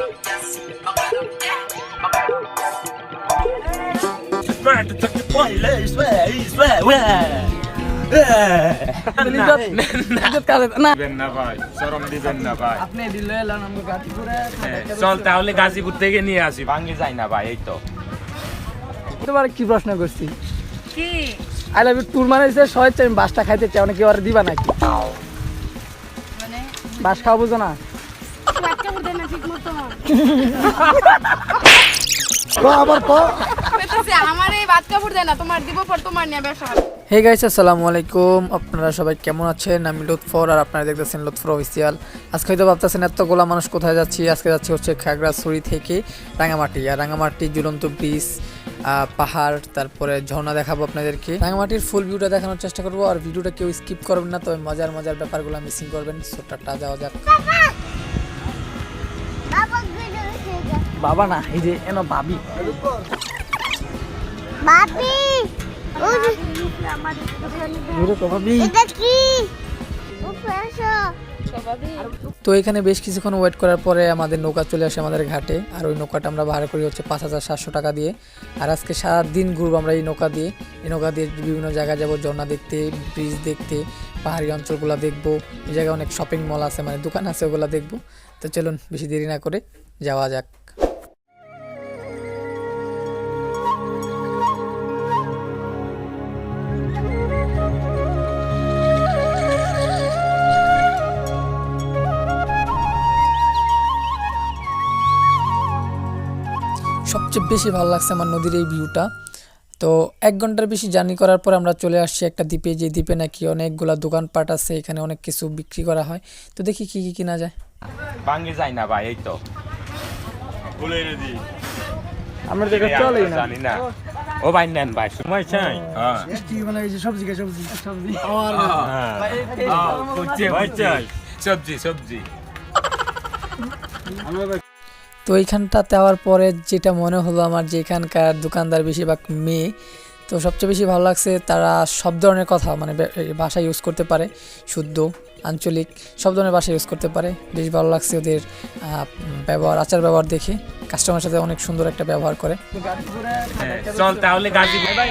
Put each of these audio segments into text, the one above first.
চল তাহলে গাজীপুর থেকে নিয়ে আসি। ভাঙ্গে যাই না ভাই এই তো তোমার কি প্রশ্ন করছি কি আই লাভ ইউ টুর মানে হচ্ছে সবাই চাই বাসটা খাইতে চাই অনেকে ওরা দিবা নাকি মানে বাস খাওয়া বুঝো না? আবার আপনারা সবাই কেমন আছেন? আমি লুৎফর আর আপনারা দেখতেছেন লুৎফর অফিসিয়াল আজকে হয়তো ভাবতেছেন মানুষ কোথায় যাচ্ছি? আজকে যাচ্ছি হচ্ছে খাগড়াছড়ি থেকে রাঙামাটি। আর রাঙামাটি ঝুলন্ত ব্রিজ পাহাড়, তারপরে ঝর্ণা দেখাবো আপনাদেরকে। রাঙামাটির ফুল ভিউটা দেখানোর চেষ্টা করব। আর ভিডিওটা কেউ স্কিপ করবেন না, তবে মজার মজার ব্যাপারগুলো মিসিং করবেন। সোটাটা যাওয়া যাক। বাবা না এই যে এনো ভাবি। ভাবি তো এখানে বেশ কিছুক্ষণ ওয়েট করার পরে আমাদের নৌকা চলে আসে আমাদের ঘাটে। আর ওই নৌকাটা আমরা ভাড়া করি হচ্ছে পাঁচ হাজার সাতশো টাকা দিয়ে। আর আজকে সারা দিন ঘুরবো আমরা এই নৌকা দিয়ে। এই নৌকা দিয়ে বিভিন্ন জায়গায় যাব ঝর্ণা দেখতে ব্রিজ দেখতে পাহাড়ি অঞ্চলগুলো দেখব। এই জায়গায় অনেক শপিং মল আছে মানে দোকান আছে ওগুলো দেখব। তো চলুন বেশি দেরি না করে যাওয়া যাক। সবচেয়ে বেশি ভালো লাগছে আমার নদীর এই ভিউটা তো এক ঘণ্টার বেশি জার্নি করার পর আমরা চলে আসছি একটা দ্বীপে যে দ্বীপে নাকি অনেকগুলা দোকানপাট আছে এখানে অনেক কিছু বিক্রি করা হয়। তো দেখি কি কি কিনা যায়। ভাঙ্গে যাই না ভাই এই তো। বলে দি আমরা জানি না। ও ভাই নেন ভাই সময় চাই। হ্যাঁ। সবজি সবজি? সবজি। ভাই চাই। সবজি সবজি। তো এইখানটা দেওয়ার পরে যেটা মনে হলো আমার যে এখানকার দোকানদার বেশিরভাগ মেয়ে, তো সবচেয়ে বেশি ভালো লাগছে তারা সব ধরনের কথা মানে ভাষা ইউজ করতে পারে, শুদ্ধ আঞ্চলিক সব ধরনের ভাষা ইউজ করতে পারে। বেশ ভালো লাগছে ওদের ব্যবহার আচার ব্যবহার দেখে। কাস্টমার সাথে অনেক সুন্দর একটা ব্যবহার করে। হ্যাঁ, চল তাহলে গাজীপুর ভাই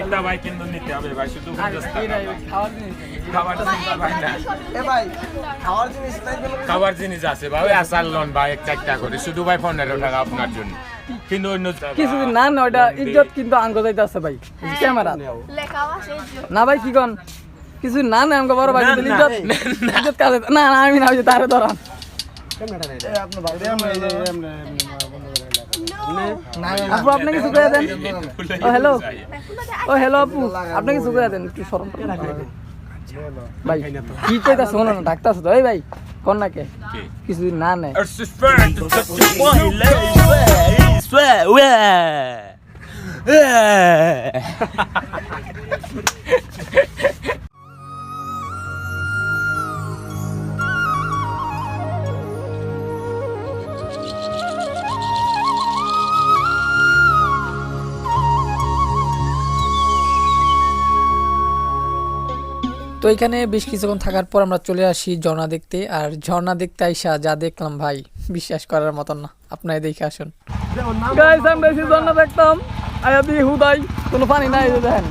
এটা ভাই কিন্তু নিতে হবে ভাই শুধু গুলদস্তা না। ভাই। খাবার জিনিস আছে ভাই আচার লন ভাই এক চারটা করে। শুধু ভাই পনেরো টাকা আপনার জন্য। কিন্তু অন্য কিছুদিন না না ওটা ইজ্জত কিন্তু আঙ্গ যাইতে আছে ভাই ক্যামেরা। না ভাই কি কন? কিছু না না আমাকে বড় ভাই না, না, ইজ্জত ইজ্জত কাজে না না আমি না ওই তারে ধরান। আপু আপনি কিছু করে দেন। ও হ্যালো ও হ্যালো আপু। আপনি কিছু করে দেন একটু ভাই কি কইতাছ শোনো না ডাক্তার তো। এই ভাই কোন না কে? কিছুদিন না নেয় It's তো এখানে বেশ কিছুক্ষণ থাকার পর আমরা চলে আসি ঝর্ণা দেখতে আর ঝর্ণা দেখতে আইসা যা দেখলাম ভাই বিশ্বাস করার মতন না। আপনারা দেখে আসুন। গাইস আমরা এসে ঝর্ণা দেখতাম। আয়া দিয়ে হুদাই কোনো পানি নাই যে দেখেন।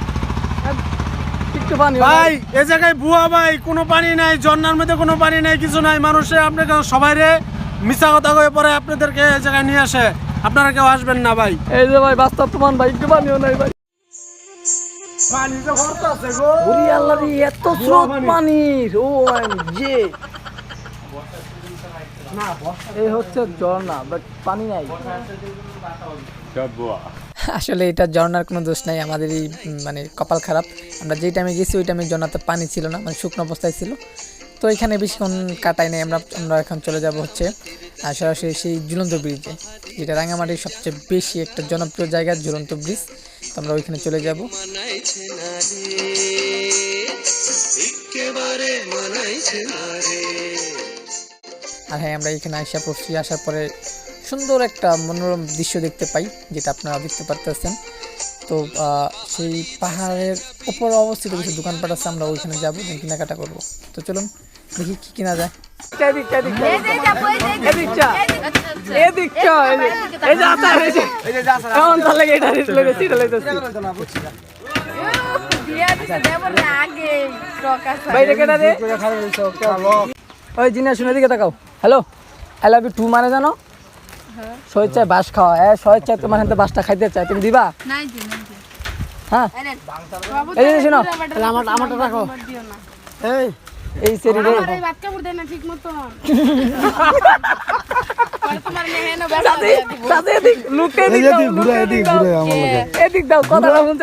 একটু পানি ভাই এ জায়গায় বুয়া ভাই কোনো পানি নাই ঝর্ণার মধ্যে কোনো পানি নাই কিছু নাই। মানুষে আপনাকে সবাই রে মিশা কথা কয়ে পরে আপনাদেরকে এই জায়গায় নিয়ে আসে। আপনারা কেউ আসবেন না ভাই। এই যে ভাই বাস্তব প্রমাণ ভাই একটু পানিও নাই ভাই। ওরে আল্লাহ রে এত স্রোত পানির। ও যে এই হচ্ছে ঝর্ণা বাট পানি নাই। আসলে এটা ঝর্ণার কোনো দোষ নাই আমাদের এই মানে কপাল খারাপ। আমরা যেই টাইমে গেছি ওই টাইমে ঝর্ণাতে পানি ছিল না মানে শুকনো অবস্থায় ছিল। তো এখানে বেশিক্ষণ কাটাই নাই আমরা আমরা এখন চলে যাব হচ্ছে সরাসরি সেই ঝুলন্ত ব্রিজে যেটা রাঙামাটির সবচেয়ে বেশি একটা জনপ্রিয় জায়গা ঝুলন্ত ব্রিজ আমরা ওইখানে চলে যাব আর হ্যাঁ আমরা এখানে আসা পড়ছি আসার পরে সুন্দর একটা মনোরম দৃশ্য দেখতে পাই যেটা আপনারা দেখতে পারতেছেন তো সেই পাহাড়ের উপর অবস্থিত কিছু দোকানপাট আছে আমরা ওইখানে যাব কেনাকাটা করব তো চলুন দেখি কি কিনা যায় এই যে এই যে এই যে- আচার। কেমন লাগে এটা লইতেছি। না। ওই জিনিস শুনে দিকে তাকাও hello I love you too মানে জানো স্বেচ্ছায় বাস খাওয়া হ্যাঁ স্বেচ্ছায় তোমার হাতে বাসটা খাইতে চাই তুমি দিবা হ্যাঁ এই যে শোনো। আমার আমারটা রাখো এই এই সেরি রে আমার এই ভাত কাপড় দেয় না ঠিক মতো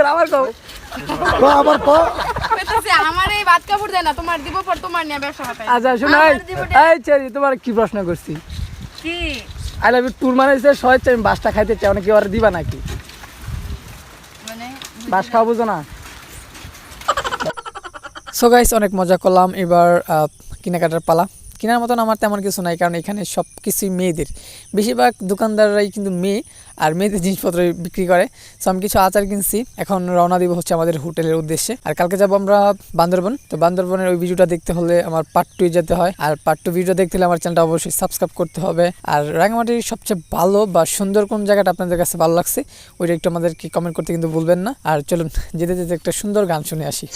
তোমার ক আচ্ছা তোমার কি প্রশ্ন করছি? কি? আই লাভ ইউ টুর মানে আমি বাসটা খাইতে চাই অনেকে ওরা দিবা নাকি? মানে বাস খাওয়া বুঝো না? সো গাইস অনেক মজা করলাম। এবার কেনাকাটার পালা। কেনার মতন আমার তেমন কিছু নাই, কারণ এখানে সব কিছুই মেয়েদের। বেশিরভাগ দোকানদাররাই কিন্তু মেয়ে, আর মেয়েদের জিনিসপত্র বিক্রি করে। সো আমি কিছু আচার কিনছি। এখন রওনা দিব হচ্ছে আমাদের হোটেলের উদ্দেশ্যে। আর কালকে যাব আমরা বান্দরবন। তো বান্দরবনের ওই ভিডিওটা দেখতে হলে আমার পার্ট টু যেতে হয়। আর পার্ট টু ভিডিও দেখতে হলে আমার চ্যানেলটা অবশ্যই সাবস্ক্রাইব করতে হবে। আর রাঙামাটির সবচেয়ে ভালো বা সুন্দর কোন জায়গাটা আপনাদের কাছে ভালো লাগছে, ওইটা একটু আমাদেরকে কমেন্ট করতে কিন্তু ভুলবেন না। আর চলুন, যেতে যেতে একটা সুন্দর গান শুনে আসি।